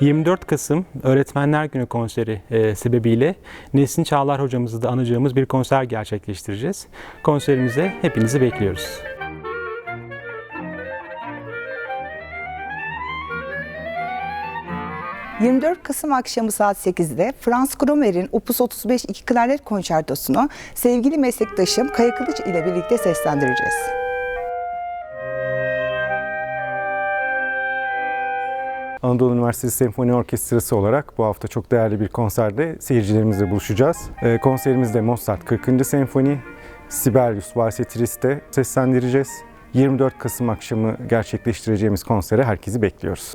24 Kasım Öğretmenler Günü konseri e, sebebiyle Nesin Çağlar hocamızı da anacağımız bir konser gerçekleştireceğiz. Konserimize hepinizi bekliyoruz. ...24 Kasım akşamı saat 8'de Frans Kromer'in Opus 35 2 klarnet konçertosunu sevgili meslektaşım Kaya Kılıç ile birlikte seslendireceğiz. Anadolu Üniversitesi Senfoni Orkestrası olarak bu hafta çok değerli bir konserde seyircilerimizle buluşacağız. Ee, konserimizde Mozart 40. Senfoni, Sibelius Valse Triste seslendireceğiz. 24 Kasım akşamı gerçekleştireceğimiz konsere herkesi bekliyoruz.